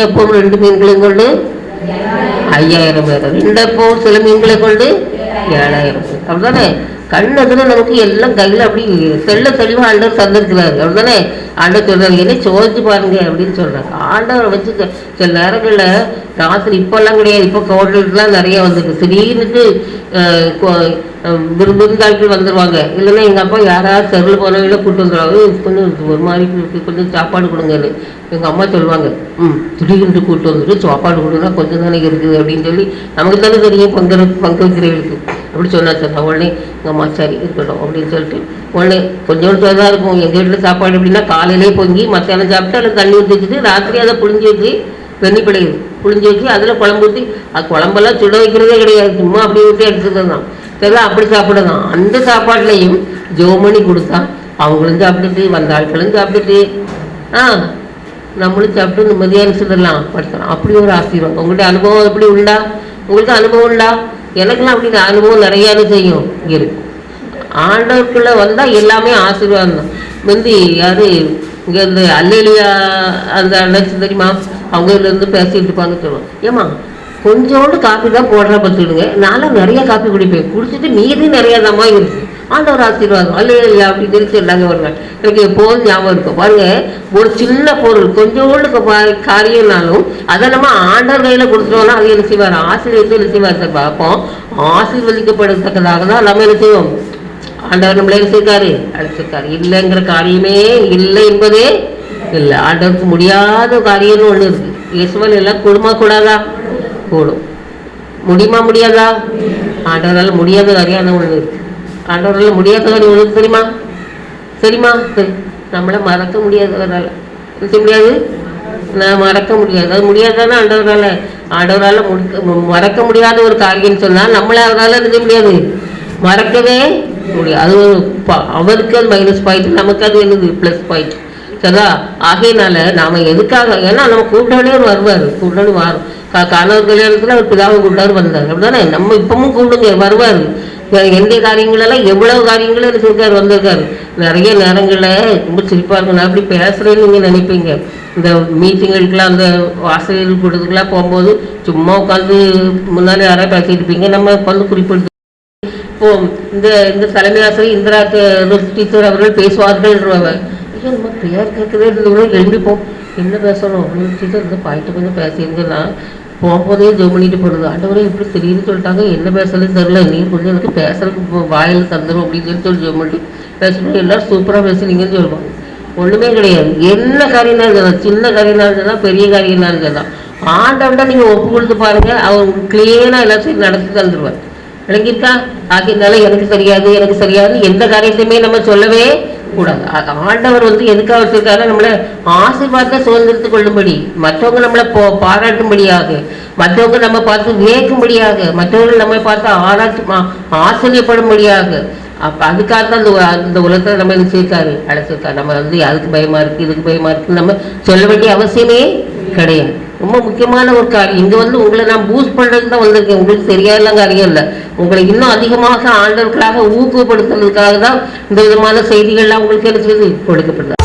அஞ்சு ரெண்டு மீன்களையும் கொண்டு ஐயாயிரம் பேர் ரெண்டு அப்பம் சில மீன்களை கொண்டு ஏழாயிரம் பேர். அப்படிதானே கண்ணதுல நமக்கு எல்லாம் கையில் அப்படி செல்ல தெளிவாக ஆண்டவர் தந்திருக்கிறாரு. அப்படிதானே ஆண்டவர் சொல்றாரு என்ன சோதிச்சு பாருங்க அப்படின்னு சொல்கிறாங்க ஆண்டவரை வச்சு சில நேரங்களில் காசு இப்போல்லாம் கிடையாது. இப்போ கோட்டலாம் நிறைய வந்துருக்கு. திடீர்னுட்டு அஹ், விருந்தாட்கள் வந்துடுவாங்க இல்லைன்னா எங்கள் அப்பா யாராவது தெருவில் போனவங்கள கூட்டு வந்துடுவாங்க கொஞ்சம் ஒரு மாதிரி இருக்குது கொஞ்சம் சாப்பாடு கொடுங்கன்னு. எங்கள் அம்மா சொல்லுவாங்க. ம் திடீர்னு கூப்பிட்டு வந்துட்டு சாப்பாடு கொடுங்க கொஞ்சம் தானே இருக்குது. அப்படின்னு சொல்லி நமக்கு தானே தெரியும் பங்கு பங்கு வைக்கிறவங்களுக்கு அப்படி சொன்னா சார் உடனே எங்கள் அம்மா சரி இருக்கட்டும். அப்படின்னு சொல்லிட்டு உடனே கொஞ்சம் தான் இருக்கும். எங்கள் வீட்டில் சாப்பாடு எப்படின்னா காலையிலே பொங்கி மத்தியானம் சாப்பிட்டு அதில் தண்ணி ஊற்றி வச்சுட்டு ராத்திரி அதை புழிஞ்சு வச்சு வெண்ணி பிடையுது புழிஞ்சு வச்சு அதில் குழம்பு ஊற்றி அது குழம்பெல்லாம் சுட வைக்கிறதே கிடையாது. சும்மா அப்படி ஊற்றி எடுத்துக்கிறது தான் சரி அப்படி சாப்பிடலாம் அந்த சாப்பாட்லையும் ஜோமணி கொடுத்தா அவங்களும் சாப்பிட்டுட்டு வந்த ஆட்களும் சாப்பிட்டுட்டு ஆ நம்மளும் சாப்பிட்டு நிம்மதியாக இருந்துடலாம். படுத்தலாம் அப்படி ஒரு ஆசீர்வாதம். உங்கள்கிட்ட அனுபவம் எப்படி உண்டா? உங்களுக்கு அனுபவம் உண்டா? எனக்கெல்லாம் அப்படி அனுபவம் நிறையாவே செய்யும். இருக்கு ஆண்டவருக்குள்ள வந்தால் எல்லாமே ஆசீர்வாதம் தான். வந்து யார் இங்கே இந்த அல்லேலியா அந்த அண்ணன் தெரியுமா அவங்க இதுலேருந்து பேசிட்டு சொல்லுவோம். ஏமா கொஞ்சோண்டு காப்பி தான் போடுற பார்த்துடுங்க நான்லாம் நிறைய காப்பி குடிப்பேன். குடிச்சிட்டு மீதி நிறையா தாம்மா இருக்கு. ஆண்டவர் ஆசீர்வாதம். இல்லையா அப்படின்னு தெரிஞ்சு எல்லாமே வருவாங்க எனக்கு எப்போதும் ஞாபகம் இருக்கும் பாருங்க ஒரு சின்ன பொருள் கொஞ்சோண்டு காரியம்னாலும் அதை நம்ம ஆண்டவர் கையில் கொடுத்துட்டோம்னா அது என்ன செய்வார்? ஆசீர்வதித்து என்ன செய்வார் சார் பார்ப்போம் ஆசீர்வதிக்கப்படத்தக்கதாக தான் நம்ம என்ன செய்வோம்? ஆண்டவர் நம்மளே என்ன செய்தாரு? அழைச்சிருக்காரு. இல்லைங்கிற காரியமே இல்லை என்பதே இல்லை ஆண்டவருக்கு முடியாத காரியம்னு ஒன்று இருக்கு. இயேசுவல் எல்லாம் கூடுமா கூடாதா? கூடும். முடியுமா முடியாதா? ஆண்டவரால் முடியாத காரியம் ஒன்று இருக்கு. ஆண்டவரால் முடியாத காரியம் ஒன்று தெரியுமா? சரிம்மா சரி நம்மளை மறக்க முடியாதவரால் என்ன செய்ய முடியாது? நான் மறக்க முடியாது. அது முடியாதானே ஆண்டவரால்? ஆண்டவரால் முடிக்க மறக்க முடியாத ஒரு காரியம்னு சொன்னால் நம்மளை அவரால் என்ன செய்ய முடியாது? மறக்கவே முடியாது. அது ஒரு அவருக்கு அது மைனஸ் பாயிண்ட் நமக்கு அது என்னது? ப்ளஸ் பாயிண்ட் சரிதா ஆகையினால நாம எதுக்காக? ஏன்னா நம்ம கூப்பிட்டவனே வருவார். கூப்பிட்டாலும் வரும் கா- காணவர் கல்யாணத்தில் அவர் பிதாவை கூப்பிட்டாரு வந்தார். அப்படிதானே நம்ம இப்பவும் கூப்பிடுங்க வருவார். எந்த காரியங்களெல்லாம் எவ்வளவு காரியங்களும் என்ன வந்திருக்காரு? நிறைய நேரங்களில் ரொம்ப சிரிப்பாக இருக்கும். நான் அப்படி பேசுகிறேன்னு நீங்கள் நினைப்பீங்க. இந்த மீட்டிங்களுக்கெல்லாம் அந்த ஆசிரியர் கூட்டத்துக்கெல்லாம் போகும்போது சும்மா உட்காந்து முன்னாடி யாராவது பேசிட்டு இருப்பீங்க. நம்ம உட்காந்து குறிப்பிடுது. இப்போ இந்த இந்த தலைமை ஆசிரியர் இந்திரா டீச்சர் அவர்கள் பேசுவார்கள் ஐயோ நம்ம பேர் கேட்கவே இருந்தவங்க போ என்ன பேசணும்? அப்படின்னு டீச்சர் இந்த பாயிட்டு கொஞ்சம் பேசியிருந்தேன்னா போகும்போதே ஜோ பண்ணிட்டு போடுது ஆண்டவரே இப்படி திடீர்னு சொல்லிட்டாங்க. என்ன பேசலன்னு தெரியல. நீ கொஞ்சம் எனக்கு பேசுறதுக்கு இப்போ வாயில் தந்துடும் அப்படின்னு சொல்லி சொல்லி ஜோ பண்ணிட்டு பேசணும் எல்லாரும் சூப்பராக பேசுனீங்கன்னு சொல்லுவாங்க. ஒன்றுமே கிடையாது. என்ன காரியம்னா இருந்தாலும் சின்ன காரியம்னா இருந்தாலும் பெரிய காரியம்னா இருந்தாலும் ஆண்டவன்டா நீங்கள் ஒப்பு கொடுத்து பாருங்கள் அவர் கிளீனாக எல்லாத்தையும் நடத்தி தந்துடுவார் விளங்கியிருக்கா? ஆகியனால எனக்கு தெரியாது எனக்கு தெரியாது எந்த காரியத்தையுமே நம்ம சொல்லவே கூடாது ஆண்டவர் வந்து எதுக்காக வச்சிருக்காரு நம்மளை ஆசீர்வாதத்தை சுதந்திரத்து கொள்ளும்படி. மற்றவங்க நம்மளை போ பாராட்டும்படியாக. மற்றவங்க நம்ம பார்த்து வியக்கும்படியாக மற்றவர்கள் நம்மை பார்த்து ஆராய்ச்சி ஆச்சரியப்படும்படியாக. அப்ப அதுக்காக தான் இந்த அந்த இந்த உலகத்தில் நம்ம நிச்சயிக்காரு அழைச்சிருக்காரு நம்ம வந்து அதுக்கு பயமா இருக்கு இதுக்கு பயமா இருக்குன்னு நம்ம சொல்ல வேண்டிய அவசியமே கிடையாது. ரொம்ப முக்கியமான ஒரு காரியம். இங்க வந்து உங்களை நான் பூஸ்ட் பண்றதுக்கு தான் வந்திருக்கேன். உங்களுக்கு சரியாயெல்லாம் காரியம் இல்லை. உங்களை இன்னும் அதிகமாக ஆண்டவர்களாக ஊக்குவப்படுத்துறதுக்காக தான் இந்த விதமான செய்திகள்லாம் உங்களுக்கு என்ன கொடுக்கப்படுது.